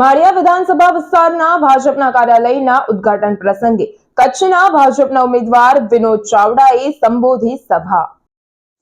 માળિયા વિધાનસભા વિસ્તારના ભાજપના કાર્યાલયના ઉદઘાટન પ્રસંગે કચ્છના ભાજપના ઉમેદવાર વિનોદ ચાવડાએ સંબોધી સભા.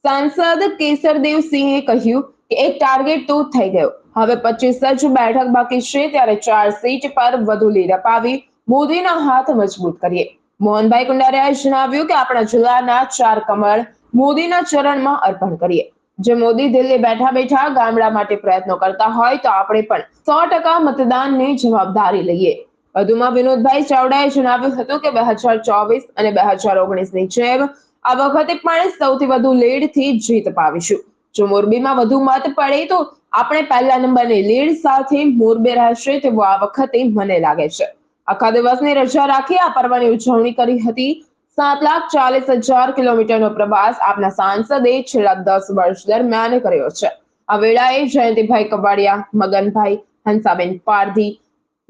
સાંસદ કેસરદેવસિંહે કહ્યું કે એક ટાર્ગેટ તો થઈ ગયો. હવે પચીસ જ બેઠક બાકી છે ત્યારે ચાર સીટ પર વધુ લીડ અપાવી મોદીના હાથ મજબૂત કરીએ. મોહનભાઈ કુંડારિયાએ જણાવ્યું કે આપણા જિલ્લાના ચાર કમળ મોદીના ચરણમાં અર્પણ કરીએ. જે મોદી દિલ્હી બેઠા બેઠા ગામડા માટે પ્રયત્નો કરતા હોય તો આપણે પણ સો ટકા મતદાનની જવાબદારી લઈએ. વધુમાં વિનોદભાઈ ચાવડાએ જણાવ્યું હતું કે બે હજાર ચોવીસ અને બે હજાર ઓગણીસની જેમ આ વખતે પણ સૌથી વધુ લીડથી જીત પાવીશું. જો મોરબીમાં વધુ મત પડે તો આપણે પહેલા નંબરની લીડ સાથે મોરબી રહેશે તેવું આ વખતે મને લાગે છે. આખા દિવસની રજા રાખી આ પર્વની ઉજવણી કરી હતી સાત લાખ ચાલીસ હજાર કિલોમીટરનો પ્રવાસ આપના સાંસદે છેલ્લા દસ વર્ષ દરમિયાન કર્યો છે. આ વેળાએ જયંતિભાઈ કબાડિયા મગનભાઈ, હંસાબેન પારધી,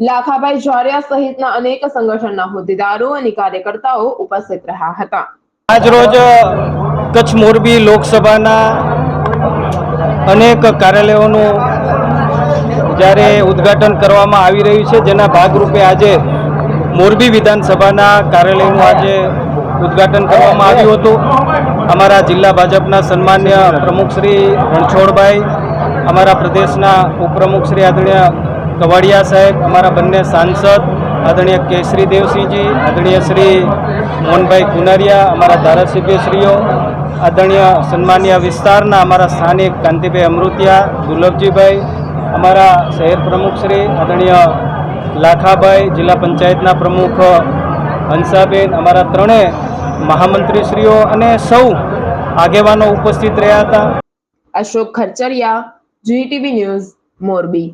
લાખાભાઈ જોરિયા સહિતના અનેક સંગઠનના હોદ્દેદારો અને કાર્યકર્તાઓ ઉપસ્થિત રહ્યા હતા. આજરોજ કચ્છ મોરબી લોકસભાના અનેક કાર્યાલયોનું જ્યારે ઉદ્ઘાટન કરવામાં આવી રહ્યું છે, જેના ભાગરૂપે આજે મોરબી વિધાનસભાના કાર્યાલયનું આજે ઉદ્ઘાટન કરવામાં આવ્યું હતું. અમારા જિલ્લા ભાજપના સન્માન્ય પ્રમુખ શ્રી રણછોડભાઈ, અમારા પ્રદેશના ઉપપ્રમુખ શ્રી આદરણીય કવાડિયા સાહેબ, અમારા બંને સાંસદ, આદરણીય કેસરી દેવસિંહજી, આદરણીય શ્રી મોહનભાઈ કુનારિયા, અમારા ધારાસભ્યશ્રીઓ, આદરણીય સન્માન્ય વિસ્તારના અમારા સ્થાનિક કાંતિભાઈ અમૃતિયા, દુર્લભજીભાઈ, અમારા શહેર પ્રમુખશ્રી આદરણીય લાખાભાઈ, જિલ્લા પંચાયતના પ્રમુખ હંસાબેન, અમારા ત્રણેય મહામંત્રીશ્રીઓ અને સૌ આગેવાનો ઉપસ્થિત રહ્યા હતા. Ashok Kharachariya GTV news Morbi.